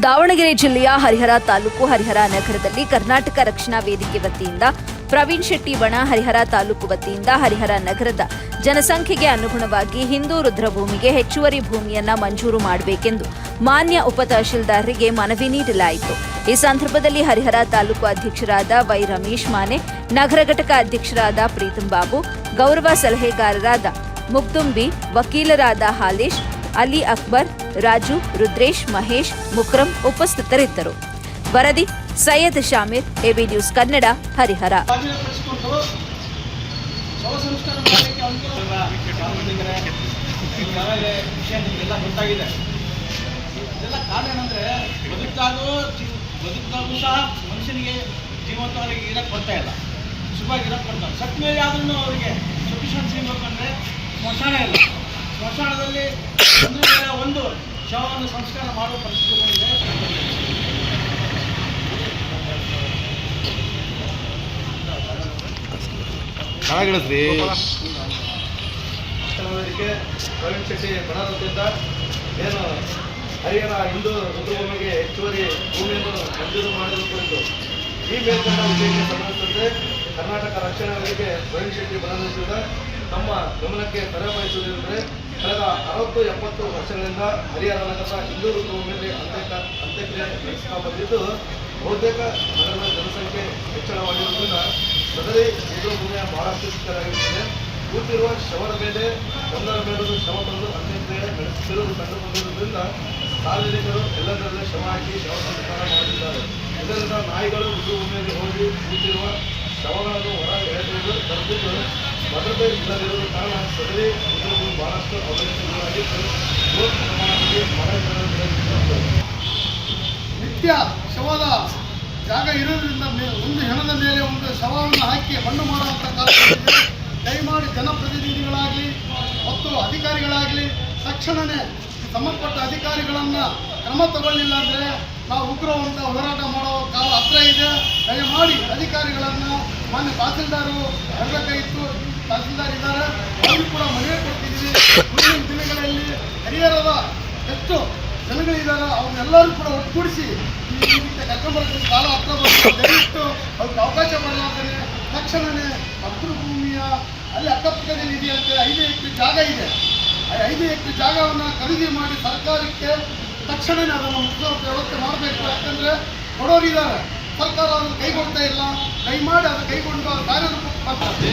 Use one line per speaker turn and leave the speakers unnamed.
ದಾವಣಗೆರೆ ಜಿಲ್ಲೆಯ ಹರಿಹರ ತಾಲೂಕು ಹರಿಹರ ನಗರದಲ್ಲಿ ಕರ್ನಾಟಕ ರಕ್ಷಣಾ ವೇದಿಕೆ ವತಿಯಿಂದ ಪ್ರವೀಣ್ ಶೆಟ್ಟಿ ಬಣ ಹರಿಹರ ತಾಲೂಕು ವತಿಯಿಂದ ಹರಿಹರ ನಗರದ ಜನಸಂಖ್ಯೆಗೆ ಅನುಗುಣವಾಗಿ ಹಿಂದೂ ರುದ್ರಭೂಮಿಗೆ ಹೆಚ್ಚುವರಿ ಭೂಮಿಯನ್ನ ಮಂಜೂರು ಮಾಡಬೇಕೆಂದು ಮಾನ್ಯ ಉಪ ತಹಶೀಲ್ದಾರರಿಗೆ ಮನವಿ ನೀಡಲಾಯಿತು. ಈ ಸಂದರ್ಭದಲ್ಲಿ ಹರಿಹರ ತಾಲೂಕು ಅಧ್ಯಕ್ಷರಾದ ವೈ ರಮೇಶ್ ಮಾನೆ, ನಗರ ಘಟಕ ಅಧ್ಯಕ್ಷರಾದ ಪ್ರೀತಂ ಬಾಬು ಗೌರವ ಸಲಹೆಗಾರರಾದ ಮುಗ್ದುಂಬಿ, ವಕೀಲರಾದ ಹಾಲೇಶ್ ಅಲಿ ಅಕ್ಬರ್, ರಾಜು, ರುದ್ರೇಶ್, ಮಹೇಶ್, ಮುಕ್ರಂ ಉಪಸ್ಥಿತರಿದ್ದರು. ವರದಿ, ಸೈಯದ್ ಶಾಮೀರ್, ಎಬಿ ನ್ಯೂಸ್ ಕನ್ನಡ, ಹರಿಹರ.
ಮನುಷ್ಯನಿಗೆ ಜೀವಂತವಾಗಿ ಇರಕ್ಕೆ ಬರ್ತಾ ಇಲ್ಲ ಸುಖವಾಗಿ ಇರಕ್ಕೆ ಬರ್ತಾ ಇಲ್ಲ ಮೇಲೆ ಆದ್ರೂ ಅವರಿಗೆ ಸಫಿಷಿಯನ್ಸಿ ಬೇಕಂದ್ರೆ ಸ್ಮಶಾನ ಇಲ್ಲ ಒಂದು ಶವವನ್ನು ಸಂಸ್ಕಾರ ಮಾಡುವ ಪರಿಸ್ಥಿತಿ ಬಂದಿದೆ.
ವೇದಿಕೆ ಪ್ರವೀಣ್ ಶೆಟ್ಟಿ ಬಣದಿಂದ ಏನು ಹರಿಹರ ಹಿಂದೂ ರುದ್ರಭೂಮಿಗೆ ಹೆಚ್ಚುವರಿ ಭೂಮಿಯನ್ನು ಮಂಜೂರು ಮಾಡಿರುವ ಕುರಿತು ಈ ಮೇಲ್ಕಂಡ ವಿಷಯಕ್ಕೆ ಸಂಬಂಧಿಸಿದಂತೆ ಕರ್ನಾಟಕ ರಕ್ಷಣಾ ವೇದಿಕೆ ಪ್ರವೀಣ್ ಶೆಟ್ಟಿ ಬಣದಿಂದ ತಮ್ಮ ಗಮನಕ್ಕೆ ತರಬಯಸುವುದೆಂದರೆ ಕಳೆದ ಅರವತ್ತು ಎಪ್ಪತ್ತು ವರ್ಷಗಳಿಂದ ಹರಿಹರ ನಗರದ ಹಿಂದೂ ಋತುಭೂಮಿಯಲ್ಲಿ ಅಂತ್ಯಕ, ಅಂತ್ಯಕ್ರಿಯೆ ನಡೆಸ್ತಾ ಬಂದಿದ್ದು, ಬಹುತೇಕ ನಗರದ ಜನಸಂಖ್ಯೆ ಹೆಚ್ಚಳವಾಗಿರುವುದರಿಂದ ಸದರಿ ಭೂಮಿಯ ಬಹಳಷ್ಟು ಚಿಕ್ಕದಾಗಿರುತ್ತದೆ. ಕೂತಿರುವ ಶವದ ಮೇಲೆ, ಒಂದರ ಮೇಲೂ ಶವ ತಂದು ಅಂತ್ಯಕ್ರಿಯೆ ನಡೆಸುತ್ತಿರುವುದು ಕಂಡು ಬಂದಿರುವುದರಿಂದ ಸಾರ್ವಜನಿಕರು ಎಲ್ಲದರಲ್ಲೇ ಶವ ಹಾಕಿ ಶವ ಸಂಸ್ಕಾರ ಮಾಡುತ್ತಿದ್ದಾರೆ. ಇದರಿಂದ ನಾಯಿಗಳು ಋತುಭೂಮಿಯಲ್ಲಿ ಹೋಗಿ ಕೂತಿರುವ ಶವಗಳನ್ನು ಹೊರ ಎಳೆದಿರುವುದು ತರುತ್ತಿದ್ದು ಭದ್ರತೆ ಇಲ್ಲದಿರುವ ಕಾರಣ ಸದರಿ ಉದ್ಯೋಗವು ಬಹಳಷ್ಟು ಅವಲಂಬಿತವಾಗಿದ್ದು ಬೃಹತ್ ಪ್ರಮಾಣದಲ್ಲಿ ಮಳೆ.
ನಿತ್ಯ ಶವದ ಜಾಗ ಇರೋದ್ರಿಂದ ಒಂದು ಹೆಣದ ಮೇಲೆ ಒಂದು ಶವವನ್ನು ಹಾಕಿ ಮಣ್ಣು ಮಾಡುವಂಥ ಕಾರ್ಯಕ್ರಮ ದಯಮಾಡಿ ಜನಪ್ರತಿನಿಧಿಗಳಾಗಲಿ ಮತ್ತು ಅಧಿಕಾರಿಗಳಾಗಲಿ ತಕ್ಷಣವೇ ಸಂಬಂಧಪಟ್ಟ ಅಧಿಕಾರಿಗಳನ್ನು ಕ್ರಮ ತಗೊಳ್ಳಿಲ್ಲ ಅಂದರೆ ನಾವು ಉಗ್ರವಂತ ಹೋರಾಟ ಮಾಡೋ ಕಾಲ ಹತ್ರ ಇದೆ ದಯಮಾಡಿ ಅಧಿಕಾರಿಗಳನ್ನು ಮಾನ್ಯ ತಹಸೀಲ್ದಾರು ಇತ್ತು ತಹಸೀಲ್ದಾರ್ ಇದ್ದಾರೆ. ಅವರು ಕೂಡ ಮನವಿ ಕೊಡ್ತಿದ್ದೀವಿ. ಮುಂದಿನ ದಿನಗಳಲ್ಲಿ ಹರಿಹರದ ಎಷ್ಟು ಜನಗಳಿದ್ದಾರೆ. ಅವ್ರನ್ನೆಲ್ಲರೂ ಕೂಡ ಒಟ್ಟುಗೂಡಿಸಿ ಕರ್ಕೊಂಡ್ಬರ್ತೀನಿ ಕಾಲ ಹತ್ರ ದಯವಿಟ್ಟು ಅವ್ರಿಗೆ ಅವಕಾಶ ಮಾಡಲಾಗ್ತಾನೆ ತಕ್ಷಣವೇ ಭೂಮಿಯ ಅಲ್ಲಿ ಅಕ್ಕಪಕ್ಕದಲ್ಲಿ ಇದೆಯಂತೆ ಐದು ಎಕರೆ ಜಾಗ ಇದೆ. ಐದು ಎಕರೆ ಜಾಗವನ್ನು ಖರೀದಿ ಮಾಡಿ ಸರ್ಕಾರಕ್ಕೆ ತಕ್ಷಣವೇ ಅದನ್ನು ಮುಚ್ಚುವಂಥ ವ್ಯವಸ್ಥೆ ಮಾಡಬೇಕು. ಯಾಕಂದರೆ ಕೊಡೋರಿದ್ದಾರೆ ಸರ್ಕಾರ ಅದನ್ನು ಕೈಗೊಳ್ತಾ ಇಲ್ಲ. ದಯಮಾಡಿ ಅದನ್ನು ಕೈಗೊಂಡು ಕಾರ್ಯರೂಪಕ್ಕೆ ಬರ್ತಾರೆ